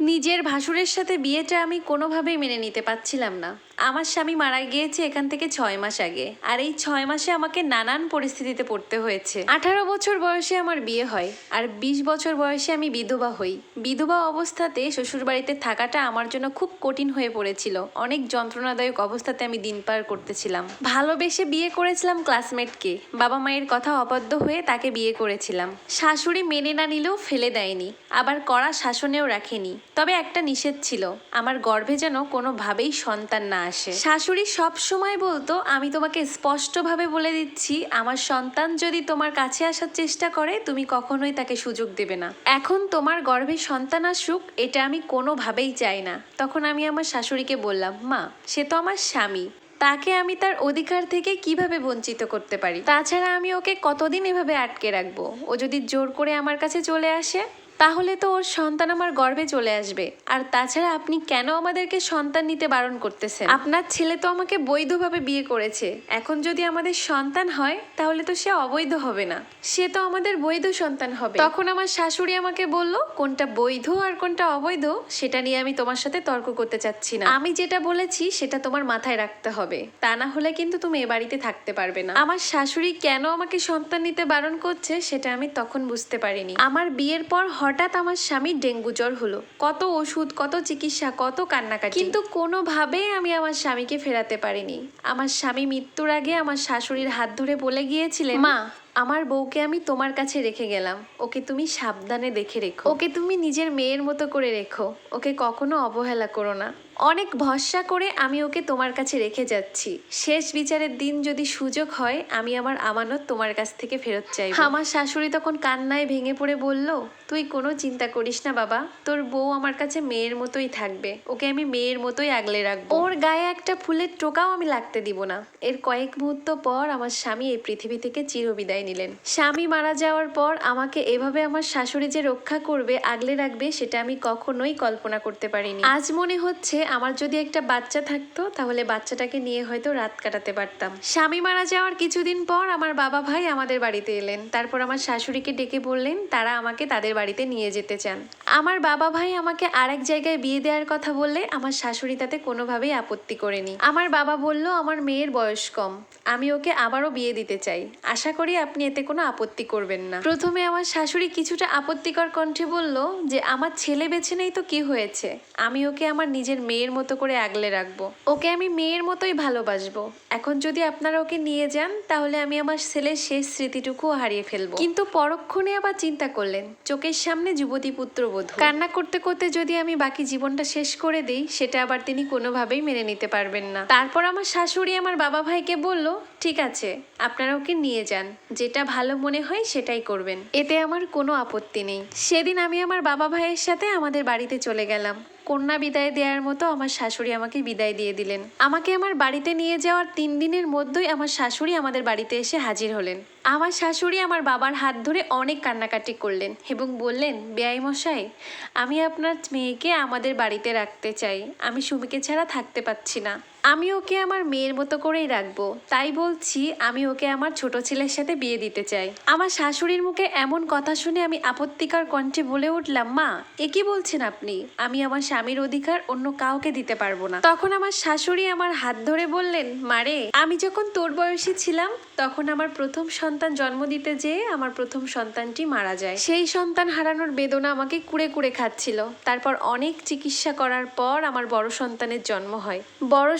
নিজের ভাসুরের সাথে বিয়েটা আমি কোনোভাবেই মেনে নিতে পারছিলাম না। আমার স্বামী মারা গিয়েছে এখান থেকে ছয় মাস আগে। আর এই ছয় মাসে আমাকে নানান পরিস্থিতিতে পড়তে হয়েছে। আঠারো বছর বয়সে আমার বিয়ে হয়, আর বিশ বছর বয়সে আমি বিধবা হই। বিধবা অবস্থাতে শ্বশুরবাড়িতে থাকাটা আমার জন্য খুব কঠিন হয়ে পড়েছিল। অনেক যন্ত্রণাদায়ক অবস্থাতে আমি দিন পার করতেছিলাম। ভালোবেসে বিয়ে করেছিলাম ক্লাসমেটকে। বাবা মায়ের কথা অবাধ্য হয়ে তাকে বিয়ে করেছিলাম। শাশুড়ি মেনে না নিলেও ফেলে দেয়নি। আবার কড়া শাসনেও রাখেনি। তবে একটা নিষেধ ছিল, আমার গর্ভে যেন কোনোভাবেই সন্তান না আসে। শাশুড়ি সব সময় বলতো, আমি তোমাকে স্পষ্টভাবে বলে দিচ্ছি, আমার সন্তান যদি তোমার কাছে আসার চেষ্টা করে, তুমি কখনোই তাকে সুযোগ দেবে না। এখন তোমার গর্ভে সন্তান আসুক, এটা আমি কোনোভাবেই চাই না। তখন আমি আমার শাশুড়িকে বললাম, মা, সে তো আমার স্বামী। তাকে আমি তার অধিকার থেকে কীভাবে বঞ্চিত করতে পারি? তাছাড়া আমি ওকে কতদিন এভাবে আটকে রাখব? ও যদি জোর করে আমার কাছে চলে আসে তাহলে তো ওর সন্তান আমার গর্বে চলে আসবে। আর তাছাড়া আপনি কেন আমাদেরকে সন্তান নিতে বারণ করতেছেন? আপনার ছেলে তো আমাকে বৈধভাবে বিয়ে করেছে। এখন যদি আমাদের সন্তান হয়, তাহলে তো সে অবৈধ হবে না। সে তো আমাদের বৈধ সন্তান হবে। তখন আমার শাশুড়ি আমাকে বলল, কোনটা বৈধ আর কোনটা অবৈধ, সেটা নিয়ে আমি তোমার সাথে তর্ক করতে চাচ্ছি না। আমি যেটা বলেছি, সেটা তোমার মাথায় রাখতে হবে। তা না হলে কিন্তু তুমি এ বাড়িতে থাকতে পারবে না। আমার শাশুড়ি কেন আমাকে সন্তান নিতে বারণ করছে, সেটা আমি তখন বুঝতে পারিনি। আমার বিয়ের পর হঠাৎ আমার স্বামীর ডেঙ্গু জ্বর হলো। কত ওষুধ কত চিকিৎসা কত কান্নাকাটি। কিন্তু কোনোভাবেই আমি আমার স্বামীকে ফেরাতে পারিনি। আমার স্বামী মৃত্যুর আগে আমার শাশুড়ির হাত ধরে বলে গিয়েছিলেন মা। আমার বউকে আমি তোমার কাছে রেখে গেলাম। ওকে তুমি সাবধানে দেখে রেখো। ওকে তুমি নিজের মেয়ের মতো করে রেখো। ওকে কখনো অবহেলা করো না। অনেক ভরসা করে আমি ওকে তোমার কাছে রেখে যাচ্ছি। শেষ বিচারের দিন যদি সুযোগ হয় আমি আমার আমানত তোমার কাছ থেকে ফেরত চাই আমার শাশুড়ি তখন কান্নায় ভেঙে পড়ে বলল তুই কোনো চিন্তা করিস না বাবা তোর বউ আমার কাছে মেয়ের মতোই থাকবে ওকে আমি মেয়ের মতোই আগলে রাখব। ওর গায়ে একটা ফুলের টোকাও আমি লাগতে দিব না। এর কয়েক মুহূর্ত পর আমার স্বামী এই পৃথিবী থেকে চিরবিদায় নিলেন। স্বামী মারা যাওয়ার পর আমাকে এভাবে আমার শাশুড়ি যে রক্ষা করবে আগলে রাখবে সেটা আমি কখনোই কল্পনা করতে পারিনি। আজ মনে হচ্ছে আমার যদি একটা বাচ্চা থাকতো, তাহলে বাচ্চাটাকে নিয়ে হয়তো রাত কাটাতে পারতাম। স্বামী মারা যাওয়ার কিছুদিন পর আমার বাবা ভাই আমাদের বাড়িতে এলেন। তারপর আমার শাশুড়িকে ডেকে বললেন, তারা আমাকে তাদের বাড়িতে নিয়ে যেতে চান। আমার বাবা ভাই আমাকে আরেক জায়গায় বিয়ে দেওয়ার কথা বললে, আমার শাশুড়ি তাতে কোনোভাবেই আপত্তি করেনি। আমার বাবা বলল, আমার মেয়ের বয়স কম। আমি ওকে আবারও বিয়ে দিতে চাই। আশা করি আপনি এতে কোনো আপত্তি করবেন না। প্রথমে আমার শাশুড়ি কিছুটা আপত্তিকর কণ্ঠে বলল যে, আমার ছেলে বেছে নেই তো কি হয়েছে? আমি ওকে আমার নিজের মেয়ের মতো করে আগলে রাখব। ওকে আমি মেয়ের মতোই ভালোবাসবো। এখন যদি আপনারা ওকে নিয়ে যান, তাহলে আমি আমার ছেলের শেষ স্মৃতিটুকুও হারিয়ে ফেলব। কিন্তু পরক্ষণে আবার চিন্তা করলেন। চোখের সামনে যুবতী পুত্রবধূ। কান্না করতে করতে যদি আমি বাকি জীবনটা শেষ করে দিই, সেটা আবার তিনি কোনোভাবেই মেনে নিতে পারবেন না। তারপর আমার শাশুড়ি আমার বাবা ভাইকে বলল ঠিক আছে আপনারা ওকে নিয়ে যান। যেটা ভালো মনে হয় সেটাই করবেন। এতে আমার কোনো আপত্তি নেই। সেদিন আমি আমার বাবা ভাইয়ের সাথে আমাদের বাড়িতে চলে গেলাম। কন্যা বিদায় দেওয়ার মতো আমার শাশুড়ি আমাকে বিদায় দিয়ে দিলেন। আমাকে আমার বাড়িতে নিয়ে যাওয়ার তিন দিনের মধ্যেই আমার শাশুড়ি আমাদের বাড়িতে এসে হাজির হলেন। আমার শাশুড়ি আমার বাবার হাত ধরে অনেক কান্নাকাটি করলেন এবং বললেন বেআই মশাই, আমি আপনার মেয়েকে আমাদের বাড়িতে রাখতে চাই। আমি সুমিকে ছাড়া থাকতে পারছি না। আমি ওকে আমার মেয়ের মতো করেই রাখব। তাই বলছি, আমি ওকে আমার ছোট ছেলের সাথে বিয়ে দিতে চাই। আমার শাশুড়ির মুখে এমন কথা শুনে আমি আপত্তিকর কণ্ঠে বলে উঠলাম, মা, এ কি বলছেন আপনি? আমি আমার স্বামীর অধিকার অন্য কাউকে দিতে পারব না। তখন আমার শাশুড়ি আমার হাত ধরে বললেন মারে আমি যখন তোর বয়সী ছিলাম, তখন আমার প্রথম সন্তান জন্ম দিতে যেয়ে আমার প্রথম সন্তানটি মারা যায়। সেই সন্তান হারানোর বেদনা আমাকে কুড়ে কুড়ে খাচ্ছিল। তারপর অনেক চিকিৎসা করার পর আমার বড় সন্তানের জন্ম হয়। বড়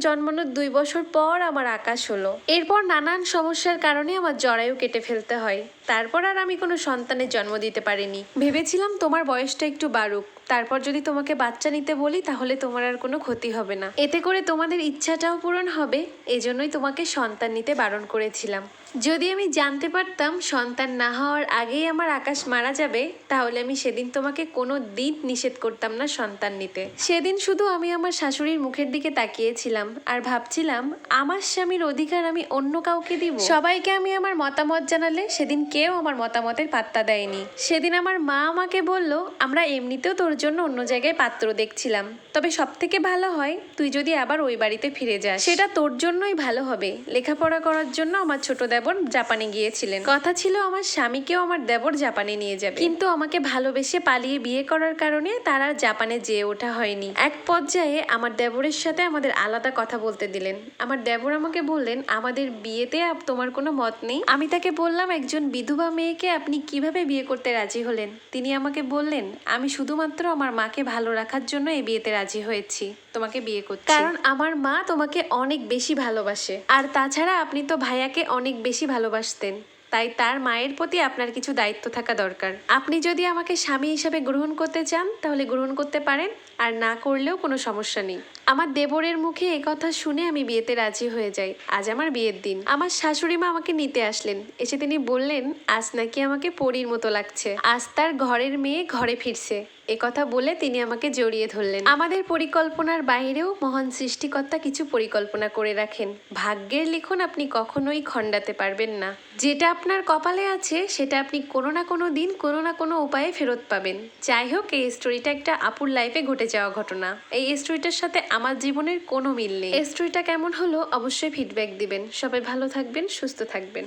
জন্মানোর দুই বছর পর আমার আকাশ হলো। এরপর নানান সমস্যার কারণে আমার জরায়ু কেটে ফেলতে হয়। তারপর আর আমি কোনো সন্তানের জন্ম দিতে পারিনি। ভেবেছিলাম তোমার বয়সটা একটু বাড়ুক। তারপর যদি তোমাকে বাচ্চা নিতে বলি, তাহলে তোমার আর কোনো ক্ষতি হবে না। এতে করে তোমাদের ইচ্ছাটাও পূরণ হবে, এজন্যই তোমাকে সন্তান নিতে বারণ করেছিলাম। যদি আমি জানতে পারতাম সন্তান না হওয়ার আগেই আমার আকাশ মারা যাবে, তাহলে আমি সেদিন তোমাকে কোনো দিন নিষেধ করতাম না সন্তান নিতে। সেদিন শুধু আমি আমার শাশুড়ির মুখের দিকে তাকিয়েছিলাম আর ভাবছিলাম, আমার স্বামীর অধিকার আমি অন্য কাউকে দিব। সবাইকে আমি আমার মতামত জানালে সেদিন কেউ আমার মতামতের পাত্তা দেয়নি। সেদিন আমার মা আমাকে বলল, আমরা এমনিতেও তোর জন্য অন্য জায়গায় পাত্র দেখছিলাম। তবে সব থেকে ভালো হয়, তুই যদি আবার ওই বাড়িতে ফিরে যাস। সেটা তোর জন্যই ভালো হবে। লেখাপড়া করার জন্য আমার ছোট দেবর জাপানে গিয়েছিলেন। কথা ছিল আমার স্বামীকেও আমার দেবর জাপানে নিয়ে যাবে। কিন্তু আমাকে ভালোবেসে পালিয়ে বিয়ে করার কারণে তার জাপানে যেয়ে ওঠা হয়নি। এক পর্যায়ে আমার দেবরের সাথে আমাদের আলাদা কথা বলতে দিলেন। আমার দেবর আমাকে বললেন, আমাদের বিয়েতে তোমার কোনো মত নেই? আমি তাকে বললাম, একজন বিধবা মেয়েকে আপনি কীভাবে বিয়ে করতে রাজি হলেন? তিনি আমাকে বললেন, আমি শুধুমাত্র আমার মাকে ভালো রাখার জন্য এই বিয়েতে রাজি হয়েছি। তোমাকে বিয়ে করছি। কারণ আমার মা তোমাকে অনেক বেশি ভালোবাসে। আর তাছাড়া আপনি তো ভাইয়াকে অনেক বেশি ভালোবাসতেন। তাই তার মায়ের প্রতি আপনার কিছু দায়িত্ব থাকা দরকার। আপনি যদি আমাকে স্বামী হিসাবে গ্রহণ করতে চান, তাহলে গ্রহণ করতে পারেন। আর না করলেও কোনো সমস্যা নেই। আমার দেবরের মুখে এ কথা শুনে আমি বিয়েতে রাজি হয়ে যাই। আজ আমার বিয়ের দিন। আমার শাশুড়ি মা আমাকে নিতে আসলেন। এসে তিনি বললেন, আজ নাকি আমাকে পরীর মতো লাগছে। আজ তার ঘরের মেয়ে ঘরে ফিরছে। কথা বলে তিনি আমাকে জড়িয়ে ধরলেন। আমাদের পরিকল্পনার বাইরেও মহান সৃষ্টিকর্তা কিছু পরিকল্পনা করে রাখেন। ভাগ্যের লিখন আপনি কখনোই খণ্ডাতে পারবেন না। যেটা আপনার কপালে আছে, সেটা আপনি কোনো না কোনো দিন কোনো না কোনো উপায়ে ফেরত পাবেন। যাই হোক, এই স্টোরিটা একটা আপুর লাইফে ঘটে যাওয়া ঘটনা। এই স্টোরিটার সাথে আমার জীবনের কোনো মিল নেই। স্টোরিটা কেমন হলো অবশ্যই ফিডব্যাক দিবেন। সবাই ভালো থাকবেন, সুস্থ থাকবেন।